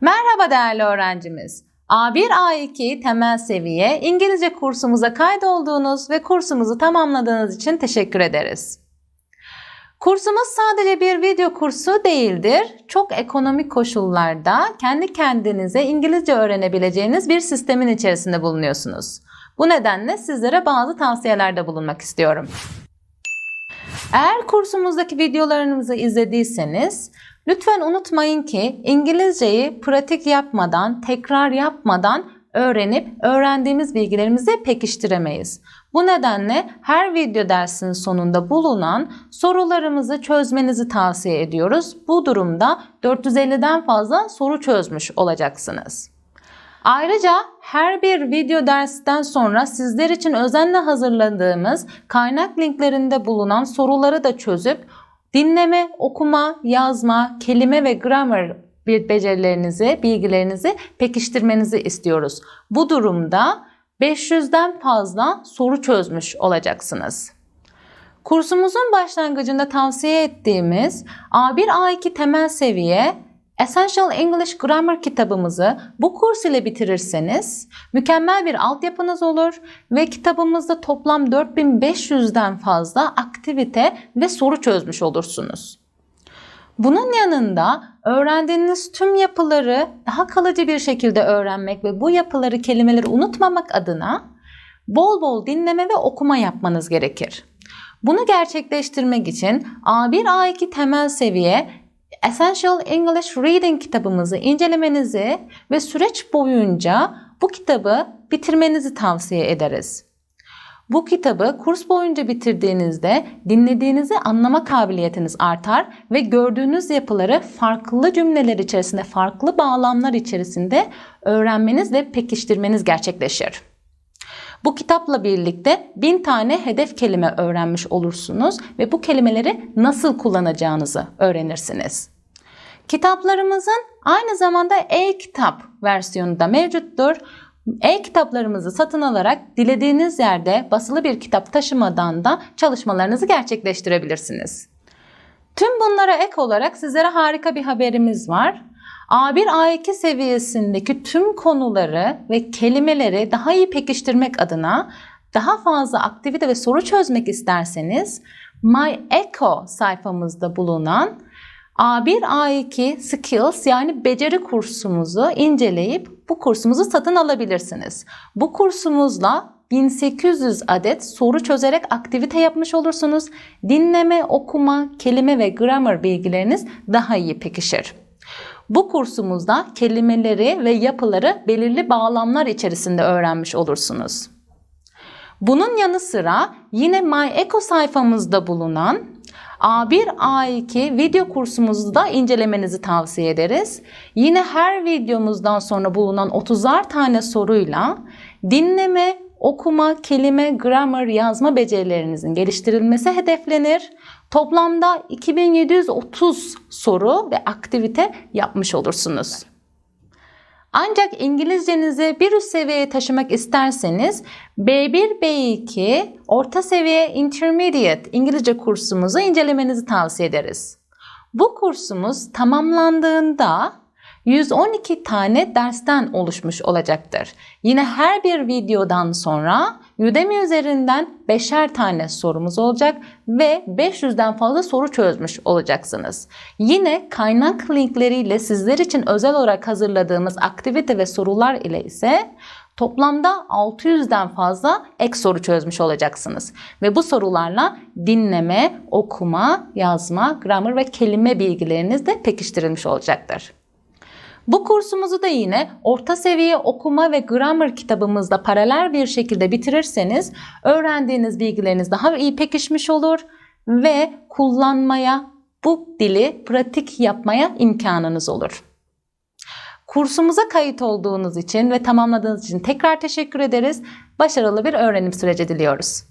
Merhaba değerli öğrencimiz. A1 A2 temel seviye İngilizce kursumuza kaydolduğunuz ve kursumuzu tamamladığınız için teşekkür ederiz. Kursumuz sadece bir video kursu değildir. Çok ekonomik koşullarda kendi kendinize İngilizce öğrenebileceğiniz bir sistemin içerisinde bulunuyorsunuz. Bu nedenle sizlere bazı tavsiyelerde bulunmak istiyorum. Eğer kursumuzdaki videolarımızı izlediyseniz lütfen unutmayın ki İngilizceyi pratik yapmadan, tekrar yapmadan öğrenip öğrendiğimiz bilgilerimizi pekiştiremeyiz. Bu nedenle her video dersinin sonunda bulunan sorularımızı çözmenizi tavsiye ediyoruz. Bu durumda 450'den fazla soru çözmüş olacaksınız. Ayrıca her bir video dersten sonra sizler için özenle hazırladığımız kaynak linklerinde bulunan soruları da çözüp dinleme, okuma, yazma, kelime ve gramer bir becerilerinizi, bilgilerinizi pekiştirmenizi istiyoruz. Bu durumda 500'den fazla soru çözmüş olacaksınız. Kursumuzun başlangıcında tavsiye ettiğimiz A1 A2 temel seviye Essential English Grammar kitabımızı bu kurs ile bitirirseniz mükemmel bir altyapınız olur ve kitabımızda toplam 4500'den fazla aktivite ve soru çözmüş olursunuz. Bunun yanında öğrendiğiniz tüm yapıları daha kalıcı bir şekilde öğrenmek ve bu yapıları, kelimeleri unutmamak adına bol bol dinleme ve okuma yapmanız gerekir. Bunu gerçekleştirmek için A1 A2 temel seviye Essential English Reading kitabımızı incelemenizi ve süreç boyunca bu kitabı bitirmenizi tavsiye ederiz. Bu kitabı kurs boyunca bitirdiğinizde dinlediğinizi anlama kabiliyetiniz artar ve gördüğünüz yapıları farklı cümleler içerisinde, farklı bağlamlar içerisinde öğrenmeniz ve pekiştirmeniz gerçekleşir. Bu kitapla birlikte bin tane hedef kelime öğrenmiş olursunuz ve bu kelimeleri nasıl kullanacağınızı öğrenirsiniz. Kitaplarımızın aynı zamanda e-kitap versiyonu da mevcuttur. E-kitaplarımızı satın alarak dilediğiniz yerde basılı bir kitap taşımadan da çalışmalarınızı gerçekleştirebilirsiniz. Tüm bunlara ek olarak sizlere harika bir haberimiz var. A1 A2 seviyesindeki tüm konuları ve kelimeleri daha iyi pekiştirmek adına daha fazla aktivite ve soru çözmek isterseniz My Echo sayfamızda bulunan A1 A2 Skills yani beceri kursumuzu inceleyip bu kursumuzu satın alabilirsiniz. Bu kursumuzla 1800 adet soru çözerek aktivite yapmış olursunuz. Dinleme, okuma, kelime ve gramer bilgileriniz daha iyi pekişir. Bu kursumuzda kelimeleri ve yapıları belirli bağlamlar içerisinde öğrenmiş olursunuz. Bunun yanı sıra yine My Echo sayfamızda bulunan A1, A2 video kursumuzu da incelemenizi tavsiye ederiz. Yine her videomuzdan sonra bulunan 30'ar tane soruyla dinleme, okuma, kelime, gramer, yazma becerilerinizin geliştirilmesi hedeflenir. Toplamda 2730 soru ve aktivite yapmış olursunuz. Ancak İngilizcenizi bir üst seviyeye taşımak isterseniz B1, B2, orta seviye Intermediate İngilizce kursumuzu incelemenizi tavsiye ederiz. Bu kursumuz tamamlandığında 112 tane dersten oluşmuş olacaktır. Yine her bir videodan sonra Udemy üzerinden 5'er tane sorumuz olacak ve 500'den fazla soru çözmüş olacaksınız. Yine kaynak linkleriyle sizler için özel olarak hazırladığımız aktivite ve sorular ile ise Toplamda 600'den fazla ek soru çözmüş olacaksınız. Ve bu sorularla dinleme, okuma, yazma, gramer ve kelime bilgileriniz de pekiştirilmiş olacaktır. Bu kursumuzu da yine orta seviye okuma ve gramer kitabımızda paralel bir şekilde bitirirseniz öğrendiğiniz bilgileriniz daha iyi pekişmiş olur ve kullanmaya, bu dili pratik yapmaya imkanınız olur. Kursumuza kayıt olduğunuz için ve tamamladığınız için tekrar teşekkür ederiz. Başarılı bir öğrenim süreci diliyoruz.